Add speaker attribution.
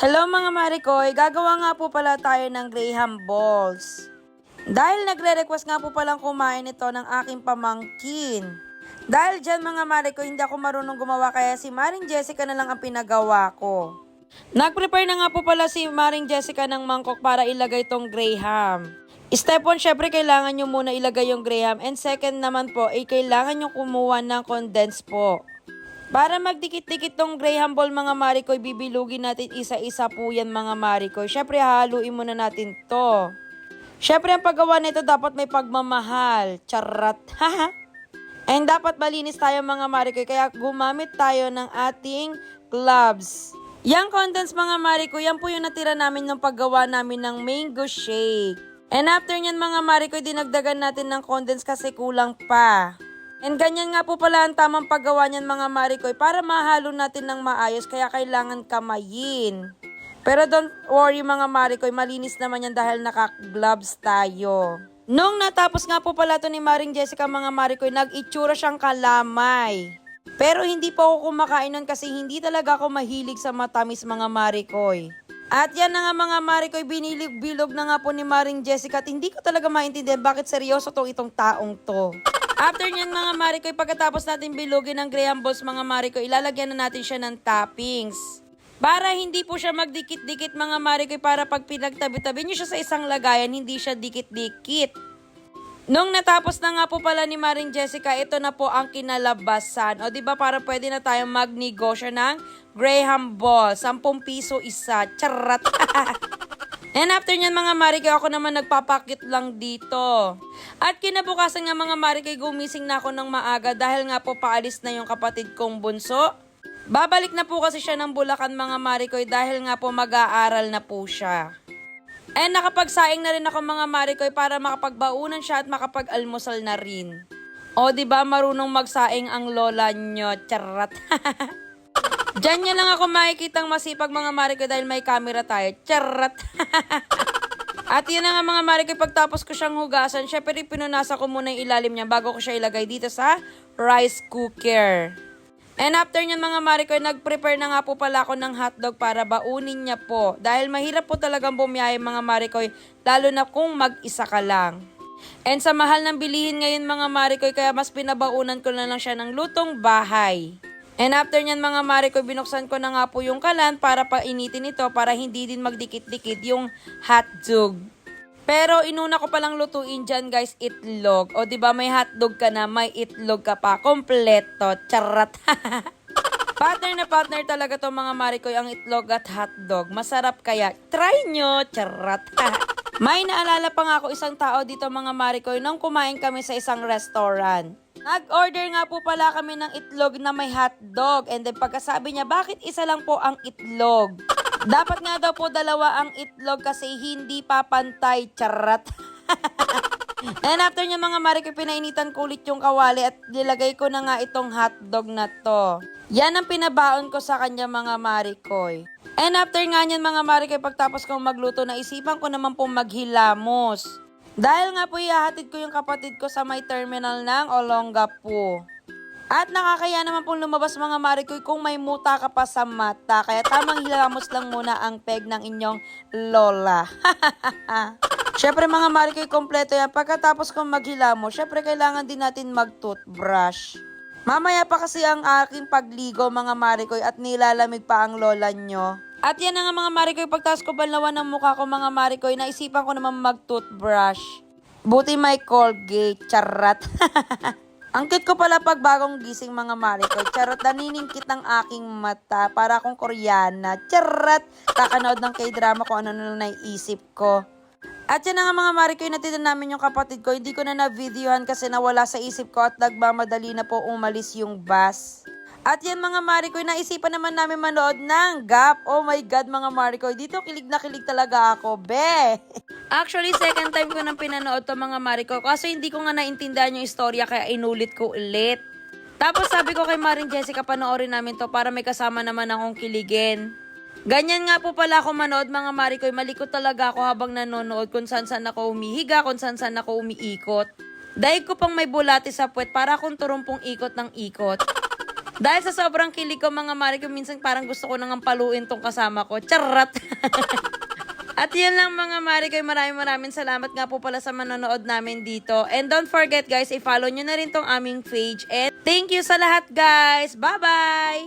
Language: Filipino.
Speaker 1: Hello mga Marikoy, gagawa nga po pala tayo ng Graham Balls. Dahil nagre-request nga po palang kumain ito ng aking pamangkin. Dahil dyan mga Marikoy, hindi ako marunong gumawa kaya si Maring Jessica na lang ang pinagawa ko. Nag-prepare na nga po pala si Maring Jessica ng mangkok para ilagay tong Graham. Step 1, syempre kailangan nyo muna ilagay yung Graham. And second naman po, ay kailangan nyo kumuha ng condensed po. Para magdikit-dikit tong Graham Ball mga Marikoy, bibilugin natin isa-isa po yan mga Marikoy. Syempre haluin muna natin to. Syempre ang paggawa nito dapat may pagmamahal. Charat. And dapat malinis tayo mga Marikoy, kaya gumamit tayo ng ating gloves. Yang condensed mga Marikoy, yan po yung natira namin nung paggawa namin ng mango shake. And after nyan mga Marikoy, dinagdagan natin ng condensed kasi kulang pa. And ganyan nga po pala ang tamang paggawa niyan mga Marikoy para mahalo natin ng maayos kaya kailangan kamayin. Pero don't worry mga Marikoy, malinis naman yan dahil naka-gloves tayo. Nung natapos nga po pala to ni Maring Jessica mga Marikoy, nag-itsura siyang kalamay. Pero hindi po ako kumakain nun kasi hindi talaga ako mahilig sa matamis mga Marikoy. At yan na nga mga Marikoy, binilig-bilog na nga po ni Maring Jessica at hindi ko talaga maintindihan bakit seryoso tong itong taong to. After nyan mga Marikoy, pagkatapos natin bilugin ng Graham Balls mga Marikoy, ilalagyan na natin siya ng toppings. Para hindi po siya magdikit-dikit mga Marikoy para pag pinagtabi-tabi niyo siya sa isang lagayan, hindi siya dikit-dikit. Nung natapos na nga po pala ni Maring Jessica, ito na po ang kinalabasan. O di ba para pwede na tayong magnegosyo ng Graham Ball. 10 piso isa. Charat. And after nyan mga Marikay, ako naman nagpapakit lang dito. At kinabukasan nga mga Marikay, gumising na ako ng maaga dahil nga po paalis na yung kapatid kong bunso. Babalik na po kasi siya ng Bulacan mga Marikoy dahil nga po mag-aaral na po siya. And nakapagsaing na rin ako mga Marikoy para makapagbaunan siya at makapag-almusal na rin. O di ba marunong magsaing ang lola nyo, charat. Diyan niya lang ako makikitang masipag mga Marikoy dahil may camera tayo, charat. At yun na nga mga Marikoy, pagtapos ko siyang hugasan, syempre pinunasa ko muna yung ilalim niya bago ko siya ilagay dito sa rice cooker. And after nyan mga Marikoy, nag-prepare na nga po pala ako ng hotdog para baunin niya po. Dahil mahirap po talagang bumiyay mga Marikoy, lalo na kung mag-isa ka lang. And sa mahal ng bilihin ngayon mga Marikoy, kaya mas pinabaunan ko na lang siya ng lutong bahay. And after nyan mga Marikoy, binuksan ko na nga po yung kalan para painitin ito para hindi din magdikit-dikit yung hotdog. Pero inuna ko palang lutuin dyan guys, itlog. O di ba may hotdog ka na, may itlog ka pa. Kompleto. Charat. partner na partner talaga to mga Marikoy ang itlog at hotdog. Masarap kaya. Try nyo. Charat. may naalala pa nga ako isang tao dito mga Marikoy nung kumain kami sa isang restaurant. Nag-order nga po pala kami ng itlog na may hotdog. And then pagkasabi niya, bakit isa lang po ang itlog? Dapat nga daw po dalawa ang itlog kasi hindi papantay. Charat. And after niya mga Marikoy, pinainitan ko ulit yung kawali at nilagay ko na nga itong hotdog na to. Yan ang pinabaon ko sa kanya mga Marikoy. And after nga niyan mga Marikoy, pagtapos kong magluto, naisipan ko naman pong maghilamos. Dahil nga po ihahatid ko yung kapatid ko sa may terminal ng Olongapo. At nakakaya naman pong lumabas mga Marikoy kung may muta ka pa sa mata. Kaya tamang hilamos lang muna ang peg ng inyong lola. Syempre mga Marikoy, kompleto yan. Pagkatapos kong maghilamos, syempre kailangan din natin mag-toothbrush. Mamaya pa kasi ang aking pagligo mga Marikoy at nilalamig pa ang lola nyo. At yan na nga mga Marikoy, pagtas ko banlawan ng mukha ko mga Marikoy, naisipan ko naman mag-toothbrush. Buti may Colgate, charat. Ang cute ko pala pag bagong gising mga Marikoy. Charot, naniningkit ng aking mata. Para akong Koreana. Charot! Kakanood ng k-drama kung ano na naiisip ko. At yan na nga mga Marikoy, natinan namin yung kapatid ko. Hindi ko na na-videohan kasi nawala sa isip ko at nagmamadali na po umalis yung bus. At yan mga Marikoy, naisipan naman namin manood ng Gap. Oh my God mga Marikoy, dito kilig na kilig talaga ako, be! Actually, second time ko nang pinanood to mga Marikoy kasi hindi ko nga naintindihan yung istorya kaya inulit ko ulit. Tapos sabi ko kay Maring Jessica, panoorin namin to para may kasama naman akong kiligin. Ganyan nga po pala ako manood mga Marikoy, malikot talaga ako habang nanonood kung saan saan ako umihiga, kung saan saan ako umiikot. Dahil ko pang may bulati sa puwet para akong turumpong ikot ng ikot. Dahil sa sobrang kilig ko mga Mari ko, minsan parang gusto ko nang paluin tong kasama ko. Charat! At yun lang mga Mari ko, maraming maraming salamat nga po pala sa manonood namin dito. And don't forget guys, i-follow nyo na rin tong aming page. And thank you sa lahat guys! Bye-bye!